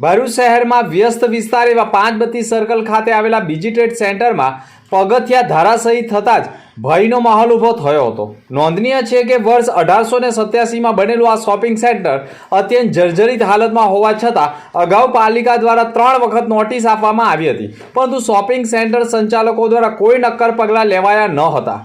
ભરૂચ શહેરમાં વ્યસ્ત વિસ્તાર એવા પાંચબત્તી સર્કલ ખાતે આવેલા બીજી ટ્રેડ સેન્ટરમાં પગથિયા ધરાશયી થતાં જ ભયનો માહોલ ઊભો થયો હતો. નોંધનીય છે કે વર્ષ અઢારસો ને સત્યાસીમાં બનેલું આ શોપિંગ સેન્ટર અત્યંત જર્જરિત હાલતમાં હોવા છતાં અગાઉ પાલિકા દ્વારા ત્રણ વખત નોટિસ આપવામાં આવી હતી. પરંતુ શોપિંગ સેન્ટર સંચાલકો દ્વારા કોઈ નક્કર પગલાં લેવાયા ન હતા.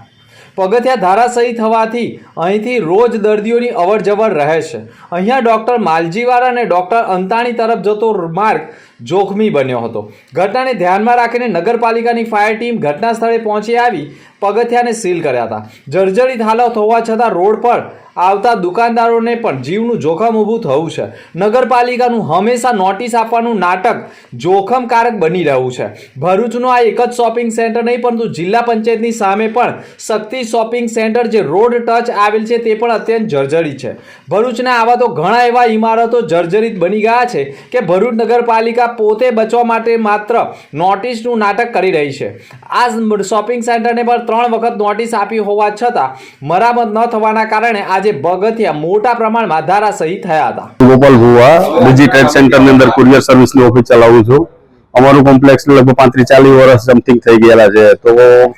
પગથિયા ધરાશયી થવાથી અહીંથી રોજ દર્દીઓની અવર જવર રહે છે. અહીંયા ડૉક્ટર માલજીવાળા અને ડૉક્ટર અંતાણી તરફ જતો માર્ગ જોખમી બન્યો હતો. ઘટનાને ધ્યાનમાં રાખીને નગરપાલિકાની ફાયર ટીમ ઘટના સ્થળે પહોંચી આવી, પગથિયાને સીલ કર્યા હતા. જર્જરિત હાલત હોવા છતાં રોડ પર આવતા દુકાનદારોને પણ જીવનું જોખમ ઊભું થયું છે. નગરપાલિકાનું હંમેશા નોટિસ આપવાનું નાટક જોખમકારક બની રહ્યું છે. ભરૂચનું આ એક જ શોપિંગ સેન્ટર નહીં, પરંતુ જિલ્લા પંચાયતની સામે પણ શક્તિ શોપિંગ સેન્ટર જે રોડ ટચ આવેલ છે તે પણ અત્યંત જર્જરિત છે. ભરૂચના આવા તો ઘણા એવા ઇમારતો જર્જરિત બની ગયા છે કે ભરૂચ નગરપાલિકા પોતે બચવા માટે માત્ર નોટિસનું નાટક કરી રહી છે. આ શોપિંગ સેન્ટરને પણ ત્રણ વખત નોટિસ આપી હોવા છતાં મરામત ન થવાના કારણે આજે પગથિયા મોટા પ્રમાણમાં ધરાશયી થયા હતા. ગોપાલ ભુવા, બીજી ટ્રેડ સેન્ટરની અંદર કુરિયર સર્વિસની ઓફિસ ચલાવું છું. અમારું કોમ્પ્લેક્સ લગભગ પાંત્રીસ ચાલીસ વર્ષ સમથિંગ થઈ ગયેલા છે. તો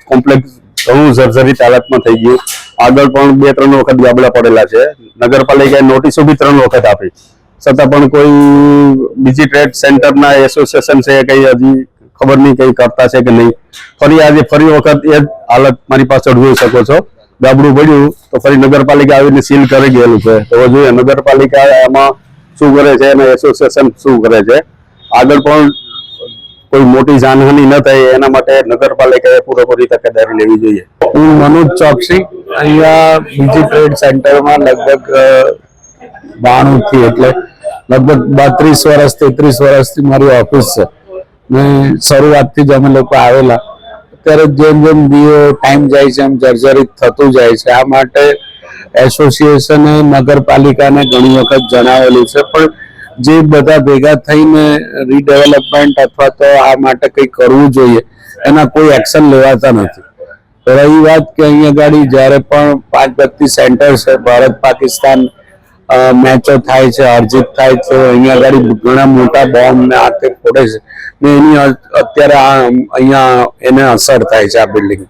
કોમ્પ્લેક્સ ઘણું જર્જરિત હાલતમાં થઈ ગયું. આગળ પણ બે, ત્રણ વખત ગાબડા પડેલા છે. નગરપાલિકાએ નોટિસો બી ત્રણ વખત આપી. છતાં પણ કોઈ બીજી ટ્રેડ સેન્ટરના એસોસિએશન છે કઈ હજી ખબર નહીં કઈ કરતા છે કે નહીં. ફરી આજે ફરી વખત એ જ હાલત મારી પાસે જોઈ શકો છો. ગાબડું પડ્યું તો ફરી નગરપાલિકા આવીને સીલ કરી ગયેલું છે તો જોઈએ નગરપાલિકા એમાં શું કરે છે અને એસોસિએશન શું કરે છે. આગળ પણ કોઈ મોટી જાનહાનિ ન થાય, એના માટે નગરપાલિકાએ પૂરેપૂરી તકેદારી લેવી જોઈએ. હું મનોજ ચોકસી, અહીંયા બીજી ટ્રેડ સેન્ટરમાં લગભગ બાણું થી એટલે લગભગ બત્રીસ વર્ષ તેત્રીસ વર્ષથી મારી ઓફિસ છે. ને શરૂઆતથી જ અમે લોકો આવેલા. અત્યારે જેમ જેમ ટાઈમ જાય છે, એમ જર્જરિત થતું જાય છે. આ માટે એસોસિએશને નગરપાલિકાને ઘણી વખત જણાવેલું છે. પણ જે બધા ભેગા થઈને રીડેવલપમેન્ટ અથવા તો આ માટે કંઈ કરવું જોઈએ, એના કોઈ એક્શન લેવાતા નથી. રહી વાત કે અહીંયા ગાડી જ્યારે પણ પાંચ બત્તી સેન્ટર છે, ભારત પાકિસ્તાન મેચો થાય છે, અર્જિત થાય છે અહીંયા ગાડી ઘણા મોટા બોમ્બ ને આ તે ફોડે છે. ને એની અત્યારે આ અહીંયા એને અસર થાય છે આ બિલ્ડિંગ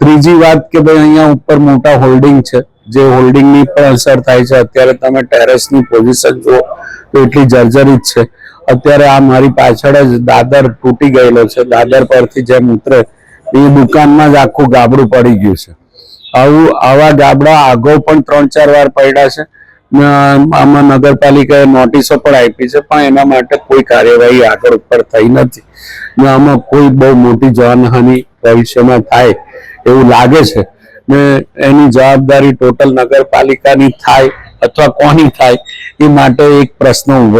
ત્રીજી વાત કે ભાઈ અહીંયા ઉપર મોટા હોલ્ડિંગ છે. જે હોલ્ડિંગની પણ અસર થાય છે. અત્યારે તમે ટેરેસની પોઝિશન જુઓ તો એટલી જર્જરિત છે. અત્યારે આ મારી પાછળ જ દાદર તૂટી ગયેલો છે. દાદર પરથી જેમ ઉતરે એ દુકાનમાં જ આખું ગાબડું પડી ગયું છે. આવું આવા ગાબડા આગો પણ ત્રણ ચાર વાર પડ્યા છે. આમાં નગરપાલિકાએ નોટિસો પણ આપી છે, પણ એના માટે કોઈ કાર્યવાહી આગળ ઉપર થઈ નથી. ને આમાં કોઈ બહુ મોટી જાનહાનિ ભવિષ્યમાં થાય એવું લાગે છે. ને એની જવાબદારી ટોટલ નગરપાલિકાની થાય અથવા કોની થાય એ માટે એક પ્રશ્ન ઊભો